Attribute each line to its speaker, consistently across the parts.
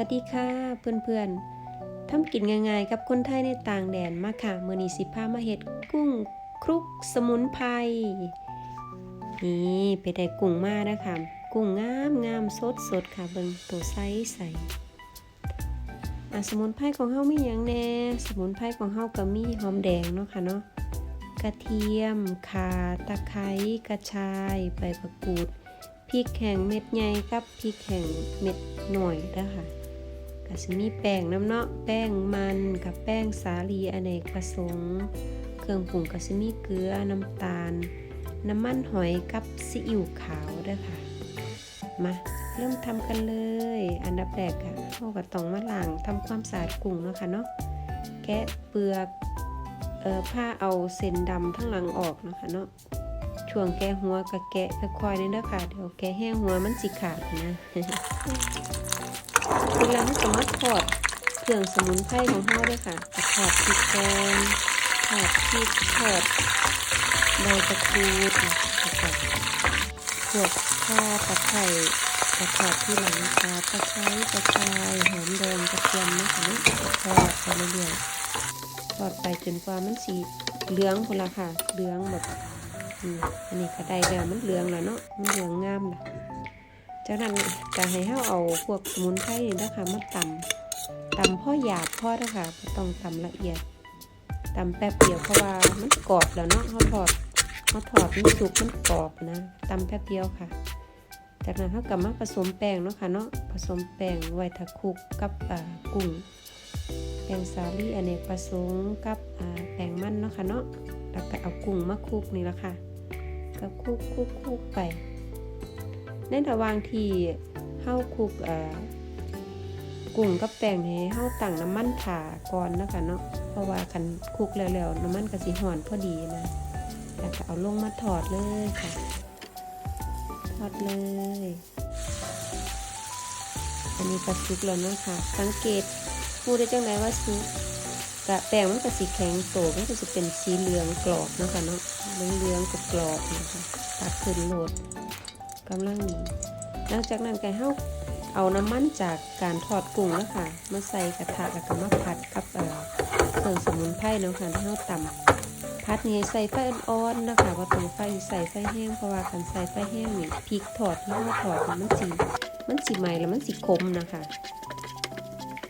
Speaker 1: วัสดีค่ะเพื่อนๆทำกินง่ายๆกับคนไทยในต่างแดนมาค่ะมือนีสิพามาเฮ็ดกุ้งคลุกสมุนไพรนี่ไปได้กุ้งมาเด้อค่ะกุ้งงามงามสดสดค่ะเบิ่งตัวไซส์ใสอะสมุนไพรของเฮามีหยังแน่ สมุนไพรของเฮาก็มีหอมแดงเนาะค่ะเนาะกระเทียมข่าตะไคร้กระชายใบมะกรูดพริกแห้งเม็ดใหญ่กับพริกแห้งเม็ดหน่อยเด้อค่ะ ก็สิมีแป้งน้ำเนาะแป้งมันกับแป้งสาลีอเนกประสงค์เครื่องปรุงก็สิมีเกลือน้ำตาล น้ำมันหอยกับซีอิ๊วขาวด้อค่ะ มาเริ่มทำกันเลย อันดับแรกค่ะเราก็ต้องมาล้างทำความสะอาดกุ้งเนาะค่ะเนาะแกะเปลือกเอ่อผ้าเอาเส้นดำทั้งหลังออกเนาะค่ะเนาะช่วงแกะหัวกับแกะค่อยๆนี่เด้อค่ะเดี๋ยวแกะแห้งหัวมันสิขาดนะ เวลาเราจะมารถทอดเครื่องสมุนไพรของเฮาเด้วยค่ะก็ทอดพริกแกงทอดพริกทอดใบตะกรูดนะคะพวกข่าตะไคร้กระทอดที่หลังค่ะตะไคร้กระชายหอมแดงกระเทียมนะคะเนาะทอดไปเรื่อยๆทอดไปจนกว่ามันสีเหลืองพุ่นละค่ะ เหลืองแบบอันนี้ก็ได้แล้วมันเหลืองแล้วเนาะ มันเหลืองงามละ จากนั้นจะให้เฮาเอาพวกสมุนไพรนี่นะคะมาตำตำพ่อหยาบพ่อนะคะต้องตำละเอียดตำแป๊บเดียวเพราะว่ามันกรอบแล้วเนาะเฮาทอดเฮาทอดมันสุกมันกรอบนะตำแป๊บเดียวค่ะ จากนั้นเฮาก็มาผสมแป้งเนาะค่ะเนาะผสมแป้งไว้ทะคลุกกับอ่ากุ้งแป้งสาลี่อเนกประสงค์กับอ่าแป้งมันเนาะค่ะเนาะแล้วก็เอากุ้งมาคลุกนี่ละค่ะก็คลุกคลุกคลุกไป ในระหว่างที่เฮาคลุกเอ่อกุ้งกับแป้งให้เฮาตั้งน้ำมันผ่าก่อนนะคะเนาะเพราะว่าคันคลุกแล้วๆน้ำมันก็สิหอนพอดีนะแล้วก็เอาลงมาทอดเลยค่ะทอดเลยอันนี้ก็สุกแล้วนะคะสังเกตพูดได้จังไดว่าสุกกะแป้งมันก็สีแข็งโตมันก็จะเป็นสีเหลืองกรอบนะคะเนาะเหลืองเหลืองกับกรอบนะคะตัดขึ้นโหลด กำลังนี้หลังจากนั้นไก็เฮาเอาน้ำมันจากการทอดกุ้งแล้วค่ะ มาใส่กระทะแล้วก็มาผัดกับเอ่อเครื่องสมุนไพรเนาะค่ะที่เฮาตำผัดนี่ใส่ไฟอ่อนๆนะคะว่าตรงไฟใส่ไฟแห้งเพราะว่าการใส่ไฟแห้งนี่พริกทอดที่เฮาทอดมันสิมันสิไหม้แล้วมันสิคมนะคะ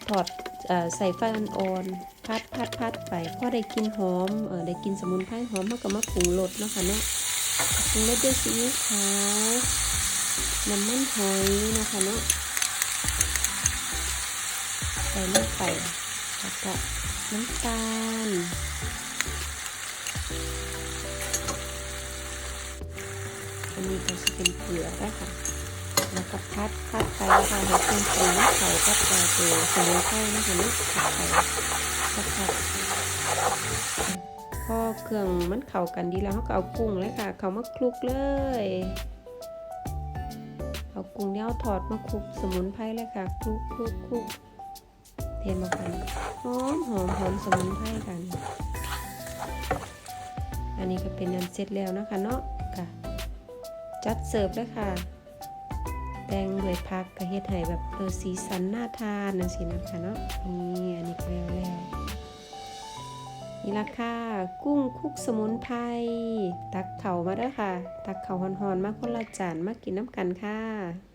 Speaker 1: ทอดเอ่อใส่ไฟอ่อนๆพัดพัดพัดไปพอได้กลินหอมเออได้กลินสมุนไพรหอมมันก็มาปรุงรสเนาะค่ะเนาะ ปรุงรสด้วยซีอิ๊วขาวน้ำมันหอยนะคะเนาะใส่ลงไปแล้วก็น้ำตาลอันนี้ก็จะเป็นเกลือนะคะแล้วก็พัดพัดไปนะคะให้เครื่องปรุงมันเขากับตัวตัวสมุนไพรนะคะเนาะพัดไปพัดพัด เครื่องมันเข้ากันดีแล้วเขาก็เอากุ้งเลยค่ะ เขามาคลุกเลย เอากุ้งเนี่ยเอาถอดมาคลุกสมุนไพรเลยค่ะคลุกคลุกคลุกเทมากันหอมหอมหอมสมุนไพรกัน อันนี้ก็เป็นอันเสร็จแล้วนะคะเนาะค่ะ จัดเสิร์ฟเลยค่ะแตงด้วยพักกระเฮ็ดให้แบบเออสีสันน่าทานนะสินะคะเนาะนี่อันนี้ก็แล้วแล้ว นี่ละค่ะ กุ้งคุกสมุนไพรตักเข่ามาเด้อค่ะ ตักเข่าหอนๆมาคนละจานมากินน้ำกันค่ะ